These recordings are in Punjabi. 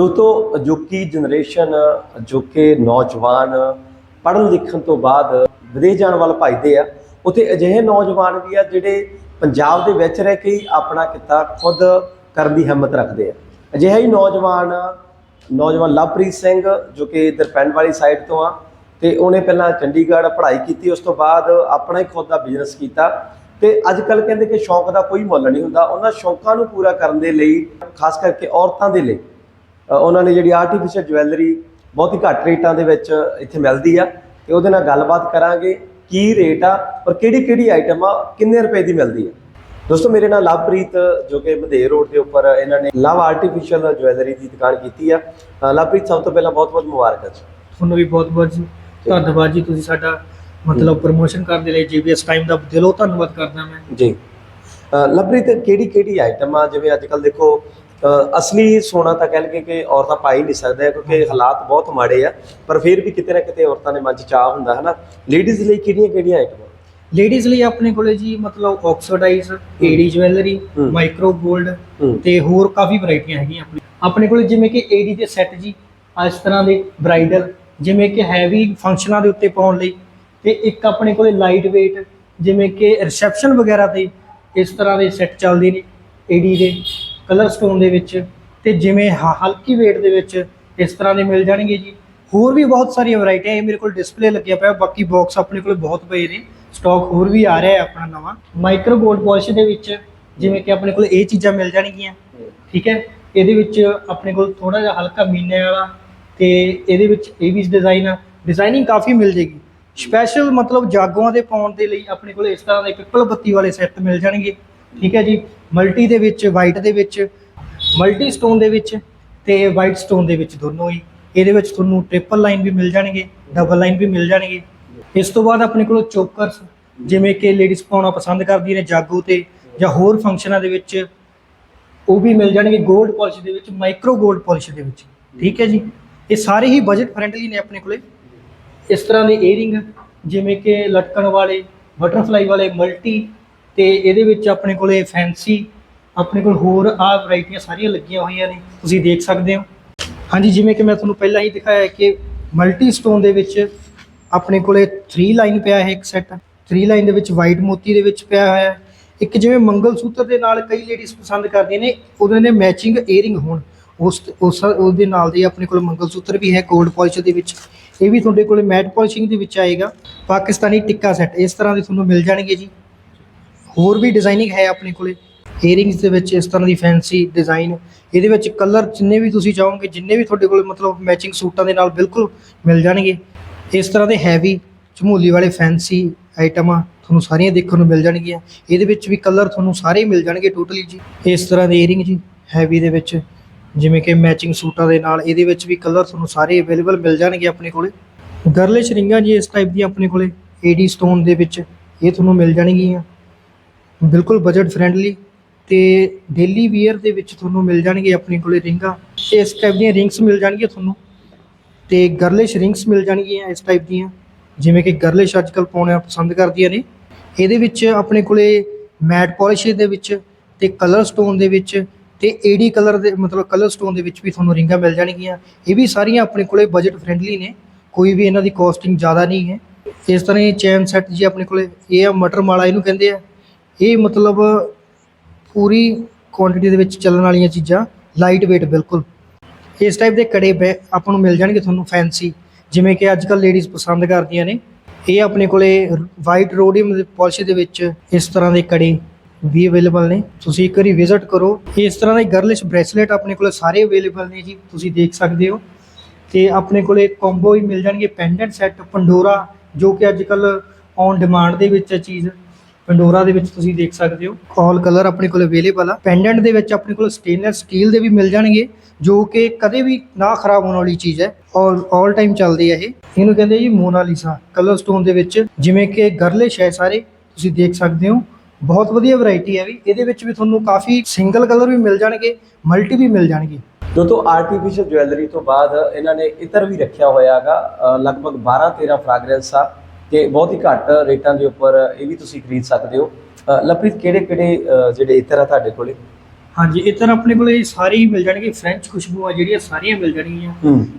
ਦੋਸਤੋ, ਅਜੋਕੀ ਜਨਰੇਸ਼ਨ ਅਜੋਕੇ ਨੌਜਵਾਨ ਪੜ੍ਹਨ ਲਿਖਣ ਤੋਂ ਬਾਅਦ ਵਿਦੇਸ਼ ਜਾਣ ਵੱਲ ਭੱਜਦੇ ਆ। ਉੱਥੇ ਅਜਿਹੇ ਨੌਜਵਾਨ ਵੀ ਆ ਜਿਹੜੇ ਪੰਜਾਬ ਦੇ ਵਿੱਚ ਰਹਿ ਕੇ ਹੀ ਆਪਣਾ ਕਿੱਤਾ ਖੁਦ ਕਰਨ ਦੀ ਹਿੰਮਤ ਰੱਖਦੇ ਆ। ਅਜਿਹਾ ਹੀ ਨੌਜਵਾਨ ਨੌਜਵਾਨ ਲਵਪ੍ਰੀਤ ਸਿੰਘ, ਜੋ ਕਿ ਇਧਰ ਪਿੰਡ ਵਾਲੀ ਸਾਈਡ ਤੋਂ ਆ ਤੇ ਉਹਨੇ ਪਹਿਲਾਂ ਚੰਡੀਗੜ੍ਹ ਪੜ੍ਹਾਈ ਕੀਤੀ, ਉਸ ਤੋਂ ਬਾਅਦ ਆਪਣਾ ਹੀ ਖੁਦ ਦਾ ਬਿਜ਼ਨਸ ਕੀਤਾ ਤੇ ਅੱਜ ਕੱਲ ਕਹਿੰਦੇ ਕਿ ਸ਼ੌਂਕ ਦਾ ਕੋਈ ਮੁੱਲ ਨਹੀਂ ਹੁੰਦਾ। ਉਹਨਾਂ ਸ਼ੌਂਕਾਂ ਨੂੰ ਪੂਰਾ ਕਰਨ ਦੇ ਲਈ, ਖਾਸ ਕਰਕੇ ਔਰਤਾਂ ਦੇ ਲਈ ਉਹਨਾਂ ਨੇ ਜਿਹੜੀ ਆਰਟੀਫੀਸ਼ੀਅਲ ਜਵੈਲਰੀ ਬਹੁਤ ਹੀ ਘੱਟ ਰੇਟਾਂ ਦੇ ਵਿੱਚ ਇੱਥੇ ਮਿਲਦੀ ਆ ਤੇ ਉਹਦੇ ਨਾਲ ਗੱਲਬਾਤ ਕਰਾਂਗੇ ਕੀ ਰੇਟ ਆ ਔਰ ਕਿਹੜੀ ਕਿਹੜੀ ਆਈਟਮ ਆ ਕਿੰਨੇ ਰੁਪਏ ਦੀ ਮਿਲਦੀ ਆ। ਦੋਸਤੋ ਮੇਰੇ ਨਾਲ ਲਵਪ੍ਰੀਤ ਜੋ ਕਿ ਮਧੇਰ ਰੋਡ ਦੇ ਉੱਪਰ ਇਹਨਾਂ ਨੇ ਲਵ ਆਰਟੀਫੀਸ਼ੀਅਲ ਜਵੈਲਰੀ ਦੀ ਦੁਕਾਨ ਕੀਤੀ ਆ। ਲਵਪ੍ਰੀਤ ਸਭ ਤੋਂ ਪਹਿਲਾਂ ਬਹੁਤ ਬਹੁਤ ਮੁਬਾਰਕਾਂ ਜੀ। ਤੁਹਾਨੂੰ ਵੀ ਬਹੁਤ ਬਹੁਤ ਜੀ। ਧੰਨਵਾਦ ਜੀ ਤੁਸੀਂ ਸਾਡਾ ਮਤਲਬ ਪ੍ਰੋਮੋਸ਼ਨ ਕਰਨ ਦੇ ਲਈ ਜੀਬੀਐਸ ਟਾਈਮ ਦਾ ਦਿਲੋਂ ਧੰਨਵਾਦ ਕਰਦਾ ਮੈਂ। ਜੀ। ਲਵਪ੍ਰੀਤ ਕਿਹੜੀ ਕਿਹੜੀ ਆਈਟਮ ਆ? ਜਿਵੇਂ ਅੱਜ ਕੱਲ ਦੇਖੋ ਅਸਲੀ ਸੋਨਾ ਤਾਂ ਕਹਿ ਲਈਏ ਕਿ ਔਰਤਾਂ ਪਾ ਹੀ ਨਹੀਂ ਸਕਦੇ ਕਿਉਂਕਿ ਹਾਲਾਤ ਬਹੁਤ ਮਾੜੇ ਆ। ਪਰ ਫਿਰ ਵੀ ਕਿਤੇ ਨਾ ਕਿਤੇ ਔਰਤਾਂ ਦੇ ਮਨ 'ਚ ਚਾਹ ਹੁੰਦਾ ਹੈ ਨਾ ਲੇਡੀਜ਼ ਲਈ ਕਿਹੜੀਆਂ ਕਿਹੜੀਆਂ ਆਈਟਮਾਂ ਲੇਡੀਜ਼ ਲਈ ਆਪਣੇ ਕੋਲੇ ਜੀ ਮਤਲਬ ਆਕਸੀਡਾਈਜ਼ ਏਡੀ ਜਵੈਲਰੀ। ਮਾਈਕਰੋ 골ਡ ਤੇ ਹੋਰ ਕਾਫੀ ਵੈਰਾਈਟੀਆਂ ਹੈਗੀਆਂ ਆਪਣੇ। ਆਪਣੇ ਕੋਲੇ ਜਿਵੇਂ ਕਿ ਏਡੀ ਦੇ ਸੈੱਟ ਜੀ ਇਸ ਤਰ੍ਹਾਂ ਦੇ ਬ੍ਰਾਈਡਲ ਜਿਵੇਂ ਕਿ ਹੈਵੀ ਫੰਕਸ਼ਨਾਂ ਦੇ ਉੱਤੇ ਪਾਉਣ ਲਈ ਤੇ ਇੱਕ ਆਪਣੇ ਕੋਲੇ ਲਾਈਟ weight ਜਿਵੇਂ ਕਿ ਰਿਸੈਪਸ਼ਨ ਵਗੈਰਾ ਤੇ ਇਸ ਤਰ੍ਹਾਂ ਦੇ ਸੈੱਟ ਚੱਲਦੇ ਨੇ ਏਡੀ ਦੇ। ਕਲਰ ਸਟੋਨ ਦੇ ਵਿੱਚ ਤੇ ਜਿਵੇਂ ਹ- ਹਲਕੀ weight ਦੇ ਵਿੱਚ ਇਸ ਤਰ੍ਹਾਂ ਦੇ ਮਿਲ ਜਾਣਗੇ ਜੀ। ਹੋਰ ਵੀ ਬਹੁਤ ਸਾਰੀਆਂ ਵੈਰਾਈਟੀਆਂ ਇਹ ਮੇਰੇ ਕੋਲ ਡਿਸਪਲੇ ਲੱਗਿਆ ਪਿਆ, ਬਾਕੀ ਬਾਕਸ ਆਪਣੇ ਕੋਲ ਬਹੁਤ ਪਏ ਨੇ। ਸਟਾਕ ਹੋਰ ਵੀ ਆ ਰਿਹਾ ਹੈ ਆਪਣਾ ਨਵਾਂ। ਮਾਈਕਰੋ ਗੋਲਡ ਪਾਲਿਸ਼ ਦੇ ਵਿੱਚ ਜਿਵੇਂ ਕਿ ਆਪਣੇ ਕੋਲ ਇਹ ਚੀਜ਼ਾਂ ਮਿਲ ਜਾਣਗੀਆਂ, ਠੀਕ ਹੈ? ਇਹਦੇ ਵਿੱਚ ਆਪਣੇ ਕੋਲ ਥੋੜਾ ਜਿਹਾ ਹਲਕਾ ਮੀਨੇ ਵਾਲਾ ਤੇ ਇਹਦੇ ਵਿੱਚ ਇਹ ਵੀ ਡਿਜ਼ਾਈਨ ਆ। ਡਿਜ਼ਾਈਨਿੰਗ ਕਾਫੀ ਮਿਲ ਜੇਗੀ ਸਪੈਸ਼ਲ ਮਤਲਬ ਜਾਗੋਆਂ ਦੇ ਪਾਉਣ ਦੇ ਲਈ ਆਪਣੇ ਕੋਲ ਇਸ ਤਰ੍ਹਾਂ ਦੇ ਪਿੱਪਲ ਬੱਤੀ ਵਾਲੇ ਸੈੱਟ ਮਿਲ ਜਾਣਗੇ। ਠੀਕ ਹੈ ਜੀ? ਮਲਟੀ ਦੇ ਵਿੱਚ ਵਾਈਟ ਦੇ ਵਿੱਚ ਮਲਟੀ ਸਟੋਨ ਦੇ ਵਿੱਚ ਤੇ ਵਾਈਟ ਸਟੋਨ ਦੇ ਵਿੱਚ ਦੋਨੋਂ ਹੀ। ਇਹਦੇ ਵਿੱਚ ਤੁਹਾਨੂੰ ਟ੍ਰਿਪਲ ਲਾਈਨ ਵੀ ਮਿਲ ਜਾਣਗੇ ਡਬਲ ਲਾਈਨ ਵੀ ਮਿਲ ਜਾਣਗੇ। ਇਸ ਤੋਂ ਬਾਅਦ ਆਪਣੇ ਕੋਲ ਚੋਕਰਸ ਜਿਵੇਂ ਕਿ ਲੇਡੀਜ਼ ਪਾਉਣਾ ਪਸੰਦ ਕਰਦੀਆਂ ਨੇ ਜਾਗੋ ਤੇ ਜਾਂ ਹੋਰ ਫੰਕਸ਼ਨਾਂ ਦੇ ਵਿੱਚ, ਉਹ ਵੀ ਮਿਲ ਜਾਣਗੇ 골ਡ ਪਾਲਿਸ਼ ਦੇ ਵਿੱਚ ਮਾਈਕਰੋ 골ਡ ਪਾਲਿਸ਼ ਦੇ ਵਿੱਚ। ਠੀਕ ਹੈ ਜੀ? ਇਹ ਸਾਰੇ ਹੀ ਬਜਟ ਫ੍ਰੈਂਡਲੀ ਨੇ ਆਪਣੇ ਕੋਲੇ। ਇਸ ਤਰ੍ਹਾਂ ਦੇ ਏਅਰਿੰਗ ਜਿਵੇਂ ਕਿ ਲਟਕਣ ਵਾਲੇ ਬਟਰਫਲਾਈ ਵਾਲੇ ਮਲਟੀ ਤੇ ਇਹਦੇ ਵਿੱਚ ਆਪਣੇ ਕੋਲੇ ਫੈਂਸੀ ਆਪਣੇ ਕੋਲ ਹੋਰ ਆ ਵੈਰਾਈਟੀਆਂ ਸਾਰੀਆਂ ਲੱਗੀਆਂ ਹੋਈਆਂ ਨੇ, ਤੁਸੀਂ ਦੇਖ ਸਕਦੇ ਹੋ। ਹਾਂਜੀ, ਜਿਵੇਂ ਕਿ ਮੈਂ ਤੁਹਾਨੂੰ ਪਹਿਲਾਂ ਹੀ ਦਿਖਾਇਆ ਕਿ ਮਲਟੀ ਸਟੋਨ ਦੇ ਵਿੱਚ ਆਪਣੇ ਕੋਲੇ 3 ਲਾਈਨ ਪਿਆ ਹੈ ਇੱਕ ਸੈੱਟ 3 ਲਾਈਨ ਦੇ ਵਿੱਚ ਵਾਈਟ ਮੋਤੀ ਦੇ ਵਿੱਚ ਪਿਆ ਹੋਇਆ। ਹੈ ਇੱਕ ਜਿਵੇਂ ਮੰਗਲ ਸੂਤਰ ਦੇ ਨਾਲ ਕਈ ਲੇਡੀਜ਼ ਪਸੰਦ ਕਰਦੀਆਂ ਨੇ, ਉਹਦੇ ਨੇ ਮੈਚਿੰਗ ਏਅਰਿੰਗ ਹੋਣ। ਉਸ ਉਸ, ਉਹਦੇ ਨਾਲ ਦੇ ਆਪਣੇ ਕੋਲ ਮੰਗਲ ਸੂਤਰ ਵੀ ਹੈ 골ਡ ਪਾਲਿਸ਼ ਦੇ ਵਿੱਚ। ਇਹ ਵੀ ਤੁਹਾਡੇ ਕੋਲੇ ਮੈਟ ਪਾਲਿਸ਼ਿੰਗ ਦੇ ਵਿੱਚ ਆਏਗਾ। ਪਾਕਿਸਤਾਨੀ ਟਿੱਕਾ ਸੈੱਟ ਇਸ ਤਰ੍ਹਾਂ ਦੇ ਤੁਹਾਨੂੰ ਮਿਲ ਜਾਣਗੇ ਜੀ। ਹੋਰ ਵੀ ਡਿਜ਼ਾਈਨਿੰਗ ਹੈ ਆਪਣੇ ਕੋਲੇ। ਏਅਰਿੰਗਸ ਦੇ ਵਿੱਚ ਇਸ ਤਰ੍ਹਾਂ ਦੀ ਫੈਂਸੀ ਡਿਜ਼ਾਈਨ ਇਹਦੇ ਵਿੱਚ ਕਲਰ ਜਿੰਨੇ ਵੀ ਤੁਸੀਂ ਚਾਹੋਗੇ, ਜਿੰਨੇ ਵੀ ਤੁਹਾਡੇ ਕੋਲ ਮਤਲਬ ਮੈਚਿੰਗ ਸੂਟਾਂ ਦੇ ਨਾਲ ਬਿਲਕੁਲ ਮਿਲ ਜਾਣਗੇ। ਇਸ ਤਰ੍ਹਾਂ ਦੇ ਹੈਵੀ ਝਮੂਲੀ ਵਾਲੇ ਫੈਂਸੀ ਆਈਟਮਾਂ ਤੁਹਾਨੂੰ ਸਾਰੀਆਂ ਦੇਖਣ ਨੂੰ ਮਿਲ ਜਾਣਗੀਆਂ। ਇਹਦੇ ਵਿੱਚ ਵੀ ਕਲਰ ਤੁਹਾਨੂੰ ਸਾਰੇ ਮਿਲ ਜਾਣਗੇ ਟੋਟਲੀ ਜੀ। ਇਸ ਤਰ੍ਹਾਂ ਦੇ ਏਅਰਿੰਗ ਜੀ ਹੈਵੀ ਦੇ ਵਿੱਚ, ਜਿਵੇਂ ਕਿ ਮੈਚਿੰਗ ਸੂਟਾਂ ਦੇ ਨਾਲ, ਇਹਦੇ ਵਿੱਚ ਵੀ ਕਲਰ ਤੁਹਾਨੂੰ ਸਾਰੇ ਅਵੇਲੇਬਲ ਮਿਲ ਜਾਣਗੇ ਆਪਣੇ ਕੋਲੇ। ਗਰਲਿਸ਼ ਰਿੰਗਾਂ ਜੀ ਇਸ ਟਾਈਪ ਦੀਆਂ ਆਪਣੇ ਕੋਲੇ ਏਡੀ ਸਟੋਨ ਦੇ ਵਿੱਚ, ਇਹ ਤੁਹਾਨੂੰ ਮਿਲ ਜਾਣਗੀਆਂ। ਬਿਲਕੁਲ ਬਜਟ ਫ੍ਰੈਂਡਲੀ ਤੇ ਡੇਲੀ ਵੀਅਰ ਦੇ ਵਿੱਚ ਤੁਹਾਨੂੰ ਮਿਲ ਜਾਣਗੇ ਆਪਣੇ ਕੋਲੇ ਰਿੰਗਾਂ ਇਸ ਟਾਈਪ ਦੀਆਂ ਰਿੰਗਸ ਮਿਲ ਜਾਣਗੀਆਂ ਤੁਹਾਨੂੰ ਤੇ ਗਰਲਿਸ਼ ਰਿੰਗਸ ਮਿਲ ਜਾਣਗੀਆਂ ਇਸ ਟਾਈਪ ਦੀਆਂ, ਜਿਵੇਂ ਕਿ ਗਰਲਿਸ਼ ਅੱਜਕੱਲ ਪਾਉਣਾ ਪਸੰਦ ਕਰਦੀਆਂ ਨੇ। ਇਹਦੇ ਵਿੱਚ ਆਪਣੇ ਕੋਲੇ ਮੈਟ ਪਾਲਿਸ਼ ਦੇ ਵਿੱਚ ਤੇ ਕਲਰ ਸਟੋਨ ਦੇ ਵਿੱਚ ਤੇ ਏਡੀ ਕਲਰ ਦੇ ਮਤਲਬ ਕਲਰ ਸਟੋਨ ਦੇ ਵਿੱਚ ਵੀ ਤੁਹਾਨੂੰ ਰਿੰਗਾਂ ਮਿਲ ਜਾਣਗੀਆਂ। ਇਹ ਵੀ ਸਾਰੀਆਂ ਆਪਣੇ ਕੋਲੇ ਬਜਟ ਫ੍ਰੈਂਡਲੀ ਨੇ, ਕੋਈ ਵੀ ਇਹਨਾਂ ਦੀ ਕੋਸਟਿੰਗ ਜ਼ਿਆਦਾ ਨਹੀਂ ਹੈ। ਇਸ ਤਰ੍ਹਾਂ ਇਹ ਚੈਨ ਸੈੱਟ ਜੀ ਆਪਣੇ ਕੋਲੇ, ਇਹ ਆ ਮਟਰ ਮਾਲਾ ਇਹਨੂੰ ਕਹਿੰਦੇ ਆ। ਇਹ ਮਤਲਬ ਪੂਰੀ ਕੁਆਂਟੀਟੀ ਦੇ ਵਿੱਚ ਚੱਲਣ ਵਾਲੀਆਂ ਚੀਜ਼ਾਂ ਲਾਈਟ weight ਬਿਲਕੁਲ। ਇਸ ਟਾਈਪ ਦੇ ਕੜੇ ਬੈ ਆਪਾਂ ਨੂੰ ਮਿਲ ਜਾਣਗੇ ਤੁਹਾਨੂੰ ਫੈਂਸੀ ਜਿਵੇਂ ਕਿ ਅੱਜ ਕੱਲ ਲੇਡੀਜ਼ ਪਸੰਦ ਕਰਦੀਆਂ ਨੇ। ਇਹ ਆਪਣੇ ਕੋਲੇ ਵਾਈਟ ਰੋਡੀਅਮ ਦੇ ਪਾਲਿਸ਼ ਦੇ ਵਿੱਚ ਇਸ ਤਰ੍ਹਾਂ ਦੇ ਕੜੇ ਵੀ ਅਵੇਲੇਬਲ ਨੇ। ਤੁਸੀਂ ਇੱਕ ਵਾਰੀ ਵਿਜ਼ਿਟ ਕਰੋ। ਇਸ ਤਰ੍ਹਾਂ ਦੇ ਗਰਲਿਸ਼ ਬ੍ਰੇਸਲੇਟ ਆਪਣੇ ਕੋਲੇ ਸਾਰੇ ਅਵੇਲੇਬਲ ਨੇ ਜੀ। ਤੁਸੀਂ ਦੇਖ ਸਕਦੇ ਹੋ। ਤੇ ਆਪਣੇ ਕੋਲੇ ਕੰਬੋ ਵੀ ਮਿਲ ਜਾਣਗੇ। ਪੈਂਡੈਂਟ ਸੈੱਟ ਪੰਡੋਰਾ ਜੋ ਕਿ ਅੱਜ ਕੱਲ ਔਨ ਡਿਮਾਂਡ ਦੇ ਵਿੱਚ ਹੈ ਚੀਜ਼ ਪੰਡੋਰਾ ਦੇ ਵਿੱਚ ਤੁਸੀਂ ਦੇਖ ਸਕਦੇ ਹੋ। ਆਲ ਕਲਰ ਆਪਣੇ ਕੋਲ ਅਵੇਲੇਬਲ ਆ। ਪੈਂਡੈਂਟ ਦੇ ਵਿੱਚ ਆਪਣੇ ਕੋਲ ਸਟੇਨਲੈਸ ਸਟੀਲ ਦੇ ਵੀ ਮਿਲ ਜਾਣਗੇ ਜੋ ਕਿ ਕਦੇ ਵੀ ਨਾ ਖਰਾਬ ਹੋਣ ਵਾਲੀ ਚੀਜ਼ ਹੈ ਔਰ ਆਲ ਟਾਈਮ ਚੱਲਦੀ ਹੈ ਇਹ। ਇਹਨੂੰ ਕਹਿੰਦੇ ਜੀ ਮੋਨਾਲੀਸਾ ਕਲਰ ਸਟੋਨ ਦੇ ਵਿੱਚ ਜਿਵੇਂ ਕਿ ਗਰਲਿਸ਼ ਹੈ ਸਾਰੇ ਤੁਸੀਂ ਦੇਖ ਸਕਦੇ ਹੋ। ਬਹੁਤ ਵਧੀਆ ਵੈਰਾਈਟੀ ਹੈ ਵੀ। ਇਹਦੇ ਵਿੱਚ ਵੀ ਤੁਹਾਨੂੰ ਕਾਫੀ ਸਿੰਗਲ ਕਲਰ ਵੀ ਮਿਲ ਜਾਣਗੇ ਮਲਟੀ ਵੀ ਮਿਲ ਜਾਣਗੇ। ਦੋਸਤੋ ਆਰਟੀਫੀਸ਼ੀਅਲ ਜਵੈਲਰੀ ਤੋਂ ਬਾਅਦ ਇਹਨਾਂ ਨੇ ਇਤਰ ਵੀ ਰੱਖਿਆ ਹੋਇਆਗਾ ਲਗਭਗ 12 13 ਫ੍ਰੈਗਰੈਂਸ ਆ। ਤੇ ਬਹੁਤ ਹੀ ਘੱਟ ਰੇਟਾਂ ਦੇ ਉੱਪਰ ਇਹ ਵੀ ਤੁਸੀਂ ਖਰੀਦ ਸਕਦੇ ਹੋ। ਅ, ਲਵਪ੍ਰੀਤ ਕਿਹੜੇ ਕਿਹੜੇ ਜਿਹੜੇ ਇਤਰ ਆ ਤੁਹਾਡੇ ਕੋਲੇ? ਹਾਂਜੀ ਇਹ ਤਰ੍ਹਾਂ ਆਪਣੇ ਕੋਲੇ ਸਾਰੇ ਹੀ ਮਿਲ ਜਾਣਗੇ। ਫ੍ਰੈਂਚ ਖੁਸ਼ਬੂਆਂ ਜਿਹੜੀਆਂ ਸਾਰੀਆਂ ਮਿਲ ਜਾਣਗੀਆਂ।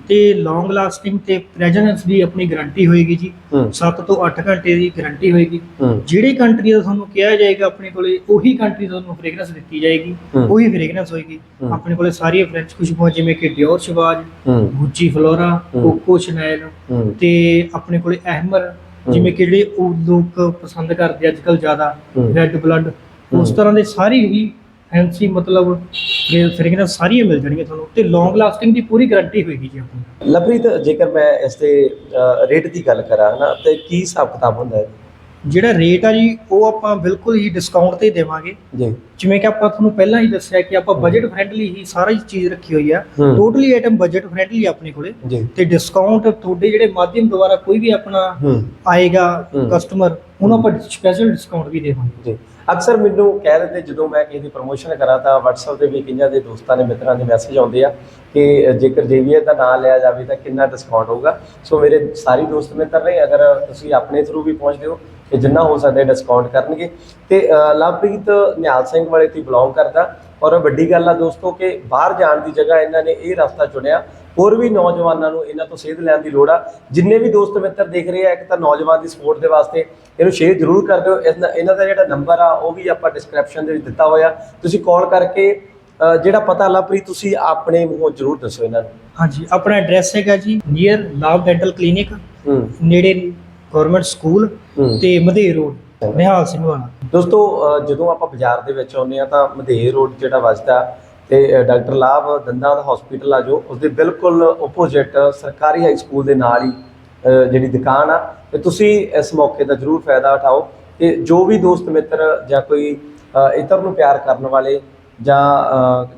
ਤੇ ਲੌਂਗ ਲਾਸਟਿੰਗ ਤੇ ਪ੍ਰੈਜਨੈਂਸ ਦੀ ਆਪਣੀ ਗਾਰੰਟੀ ਹੋਏਗੀ ਜੀ। ਹੂੰ। 7 ਤੋਂ 8 ਘੰਟੇ ਦੀ ਗਾਰੰਟੀ ਹੋਏਗੀ। ਜਿਹੜੀ ਕੰਟਰੀ ਦਾ ਤੁਹਾਨੂੰ ਕਿਹਾ ਜਾਏਗਾ ਆਪਣੇ ਕੋਲੇ ਉਹੀ ਕੰਟਰੀ ਦਾ ਤੁਹਾਨੂੰ ਫ੍ਰੇਗਰੈਂਸ ਦਿੱਤੀ ਜਾਏਗੀ। ਉਹੀ ਫ੍ਰੇਗਰੈਂਸ ਹੋਏਗੀ। ਆਪਣੇ ਕੋਲੇ ਸਾਰੀਆਂ ਫ੍ਰੈਂਚ ਖੁਸ਼ਬੂਆਂ ਜਿਵੇਂ ਕਿ Dior ਸ਼ਵਾਜ Gucci Flora. Coco Chanel ਤੇ ਆਪਣੇ ਕੋਲੇ ਅਹਿਮਰ ਜਿਵੇਂ ਕਿ ਜਿਹੜੇ ਉਹ ਲੋਕ ਪਸੰਦ ਕਰਦੇ ਅੱਜ ਕੱਲ ਜ਼ਿਆਦਾ। ਰੈੱਡ ਬਲੱਡ ਉਸ। ਤਰ੍ਹਾਂ ਦੇ ਸਾਰੇ ਹੀ ਫੈਂਸੀ ਮਤਲਬ ਫ੍ਰੇਗਰੈਂਸ ਸਾਰੀਆਂ ਮਿਲ ਜਾਣਗੀਆਂ ਤੁਹਾਨੂੰ ਤੇ ਲੌਂਗ ਲਾਸਟਿੰਗ ਦੀ ਪੂਰੀ ਗਾਰੰਟੀ ਹੋਏਗੀ ਜੀ ਆਪਣੀ ਲਵਪ੍ਰੀਤ ਜੇਕਰ ਮੈਂ ਇਸ ਦੇ ਰੇਟ ਦੀ ਗੱਲ ਕਰਾਂ ਨਾ ਤੇ ਕੀ ਹਿਸਾਬ ਕਿਤਾਬ ਹੁੰਦਾ ਹੈ ਜਿਹੜਾ ਰੇਟ ਆ ਜੀ ਉਹ ਆਪਾਂ ਬਿਲਕੁਲ ਹੀ ਡਿਸਕਾਊਂਟ ਤੇ ਦੇਵਾਂਗੇ। ਜੀ। ਜਿਵੇਂ ਕਿ ਆਪਾਂ ਤੁਹਾਨੂੰ ਪਹਿਲਾਂ ਹੀ ਦੱਸਿਆ ਕਿ ਆਪਾਂ ਬਜਟ ਫ੍ਰੈਂਡਲੀ ਹੀ ਸਾਰੀ ਚੀਜ਼ ਰੱਖੀ ਹੋਈ ਆ। ਟੋਟਲੀ ਆਈਟਮ ਬਜਟ ਫ੍ਰੈਂਡਲੀ ਆਪਣੇ ਕੋਲੇ। ਤੇ ਡਿਸਕਾਊਂਟ ਤੁਹਾਡੇ ਜਿਹੜੇ ਮਾਧਿਅਮ ਦੁਆਰਾ ਕੋਈ ਵੀ ਆਪਣਾ ਆਏਗਾ। ਕਸਟਮਰ ਉਹਨੂੰ ਆਪਾਂ ਸਪੈਸ਼ਲ ਡਿਸਕਾਊਂਟ ਵੀ ਦੇਵਾਂਗੇ। ਜੀ। ਅਕਸਰ ਮੈਨੂੰ ਕਹਿ ਦਿੰਦੇ, ਜਦੋਂ ਮੈਂ ਕਿਸੇ ਦੀ ਪ੍ਰੋਮੋਸ਼ਨ ਕਰਾਂ ਤਾਂ WhatsApp ਤੇ ਵੀ ਕਈਆਂ ਦੇ ਦੋਸਤਾਂ ਦੇ ਮਿੱਤਰਾਂ ਦੇ ਮੈਸੇਜ ਆਉਂਦੇ ਆ ਕਿ ਜੇਕਰ JVR ਦਾ ਨਾਮ ਲਿਆ ਜਾਵੇ ਤਾਂ ਕਿੰਨਾ ਡਿਸਕਾਊਂਟ ਹੋਊਗਾ। ਸੋ ਮੇਰੇ ਸਾਰੇ ਦੋਸਤ ਮਿੱਤਰ ਨੇ, ਅਗਰ ਤੁਸੀਂ ਆਪਣੇ ਥਰੂ ਵੀ ਪਹੁੰਚਦੇ ਹੋ ਕਿ ਜਿੰਨਾ ਹੋ ਸਕਦਾ ਡਿਸਕਾਊਂਟ ਕਰਨਗੇ। ਤੇ ਲਵਪ੍ਰੀਤ ਨਿਹਾਲ ਸਿੰਘ ਵਾਲੇ ਤੋਂ ਬਿਲੋਂਗ ਕਰਦਾ। ਔਰ ਵੱਡੀ ਗੱਲ ਆ ਦੋਸਤੋ ਕਿ ਬਾਹਰ ਜਾਣ ਦੀ ਜਗ੍ਹਾ ਇਹਨਾਂ ਨੇ ਇਹ ਰਸਤਾ ਚੁਣਿਆ ਹੋਰ ਵੀ ਨੌਜਵਾਨਾਂ ਨੂੰ ਇਹਨਾਂ ਤੋਂ ਸੇਧ ਲੈਣ ਦੀ ਲੋੜ ਆ। ਜਿੰਨੇ ਵੀ ਦੋਸਤ ਮਿੱਤਰ ਦੇਖ ਰਹੇ ਆ ਇੱਕ ਤਾਂ ਨੌਜਵਾਨ ਦੀ ਸਪੋਰਟ ਦੇ ਵਾਸਤੇ ਇਹਨੂੰ ਸ਼ੇਅਰ ਜ਼ਰੂਰ ਕਰ ਦਿਓ। ਇਹਨਾਂ ਦਾ ਜਿਹੜਾ ਨੰਬਰ ਆ ਉਹ ਵੀ ਆਪਾਂ ਡਿਸਕ੍ਰਿਪਸ਼ਨ ਦੇ ਵਿੱਚ ਦਿੱਤਾ ਹੋਇਆ। ਤੁਸੀਂ ਕਾਲ ਕਰਕੇ ਜਿਹੜਾ ਪਤਾ ਲਵਪ੍ਰੀਤ ਤੁਸੀਂ ਆਪਣੇ ਮੂੰਹੋਂ ਜ਼ਰੂਰ ਦੱਸੋ ਇਹਨਾਂ ਨੂੰ। ਹਾਂਜੀ ਆਪਣਾ ਐਡਰੈਸ ਹੈਗਾ ਜੀ ਨੀਅਰ ਲਾਭ ਡੈਂਟਲ ਕਲੀਨਿਕ ਨੇੜੇ ਗਵਰਨਮੈਂਟ ਸਕੂਲ ਤੇ ਮਧੇਰ ਰੋਡ ਨਿਹਾਲ ਸਿੰਘ ਵਾਲਾ। ਦੋਸਤੋ ਜਦੋਂ ਆਪਾਂ ਬਾਜ਼ਾਰ ਦੇ ਵਿੱਚ ਆਉਂਦੇ ਆ ਤਾਂ ਮਧੇਰ ਰੋਡ ਜਿਹੜਾ ਵੱਜਦਾ ਤੇ ਡਾਕਟਰ ਲਾਭ ਦੰਦਾਂ ਦਾ ਹਸਪੀਟਲ ਆ ਜੋ ਉਸਦੇ ਬਿਲਕੁਲ ਆਪੋਜ਼ਿਟ ਸਰਕਾਰੀ ਹਾਈ ਸਕੂਲ ਦੇ ਨਾਲ ਹੀ ਜਿਹੜੀ ਦੁਕਾਨ ਆ। ਤੇ ਤੁਸੀਂ ਇਸ ਮੌਕੇ ਦਾ ਜ਼ਰੂਰ ਫਾਇਦਾ ਉਠਾਓ ਕਿ ਜੋ ਵੀ ਦੋਸਤ ਮਿੱਤਰ ਜਾਂ ਕੋਈ ਅ, ਇਤਰ ਨੂੰ ਪਿਆਰ ਕਰਨ ਵਾਲੇ ਜਾਂ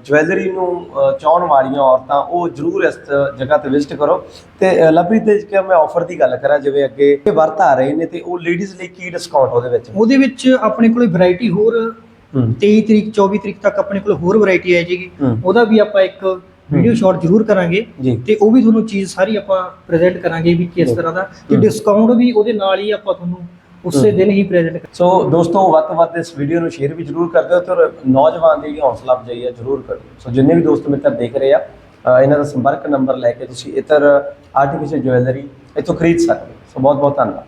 ਜਵੈਲਰੀ ਨੂੰ ਅ, ਚਾਹੁਣ ਵਾਲੀਆਂ ਔਰਤਾਂ ਉਹ ਜ਼ਰੂਰ ਇਸ ਜਗ੍ਹਾ ਤੇ ਵਿਜ਼ਿਟ ਕਰੋ। ਤੇ ਲਵਪ੍ਰੀਤ ਦੇ ਕਿ ਮੈਂ ਆਫਰ ਦੀ ਗੱਲ ਕਰਾਂ ਜਿਵੇਂ ਅੱਗੇ ਵਰਤ ਆ ਰਹੇ ਨੇ ਤੇ ਉਹ ਲੇਡੀਜ਼ ਲਈ ਕੀ ਡਿਸਕਾਊਂਟ ਉਹਦੇ ਵਿੱਚ? ਉਹਦੇ ਵਿੱਚ ਆਪਣੇ ਕੋਲੇ ਵੈਰਾਈਟੀ ਹੋਰ 23 ਤਰੀਕ 24 ਤਰੀਕ ਤੱਕ ਆਪਣੇ ਕੋਲ ਹੋਰ ਵੈਰਾਈਟੀ ਆ ਜਾਏਗੀ। ਉਹਦਾ ਵੀ ਆਪਾਂ ਇੱਕ ਵੀਡੀਓ ਸ਼ਾਟ ਜ਼ਰੂਰ ਕਰਾਂਗੇ ਤੇ ਉਹ ਵੀ ਤੁਹਾਨੂੰ ਚੀਜ਼ ਸਾਰੀ ਆਪਾਂ ਪ੍ਰੈਜ਼ੈਂਟ ਕਰਾਂਗੇ ਵੀ ਕਿਸ। ਤਰ੍ਹਾਂ ਦਾ ਤੇ। ਡਿਸਕਾਊਂਟ ਵੀ ਉਹਦੇ ਨਾਲ ਹੀ ਆਪਾਂ ਤੁਹਾਨੂੰ ਉਸੇ। ਦਿਨ ਹੀ ਪ੍ਰੈਜ਼ੈਂਟ ਸੋ ਦੋਸਤੋ ਵੱਧ ਤੋਂ ਵੱਧ ਇਸ ਵੀਡੀਓ ਨੂੰ ਸ਼ੇਅਰ ਵੀ ਜਰੂਰ ਕਰ ਦਿਓ ਤੇ ਨੌਜਵਾਨ ਦੀ ਹੌਸਲਾ ਅਫਜ਼ਾਈ ਹੈ ਜਰੂਰ ਕਰੋ ਸੋ ਜਿੰਨੇ ਵੀ ਦੋਸਤ ਮਿੱਤਰ ਦੇਖ ਰਹੇ ਆ ਇਹਨਾਂ ਦਾ ਸੰਪਰਕ ਨੰਬਰ ਲੈ ਕੇ ਤੁਸੀਂ ਇਤਰ ਆਰਟੀਫੀਸ਼ੀਅਲ ਜੁਐਲਰੀ ਇੱਥੋਂ ਖਰੀਦ ਸਕਦੇ। ਸੋ ਬਹੁਤ ਬਹੁਤ ਧੰਨਵਾਦ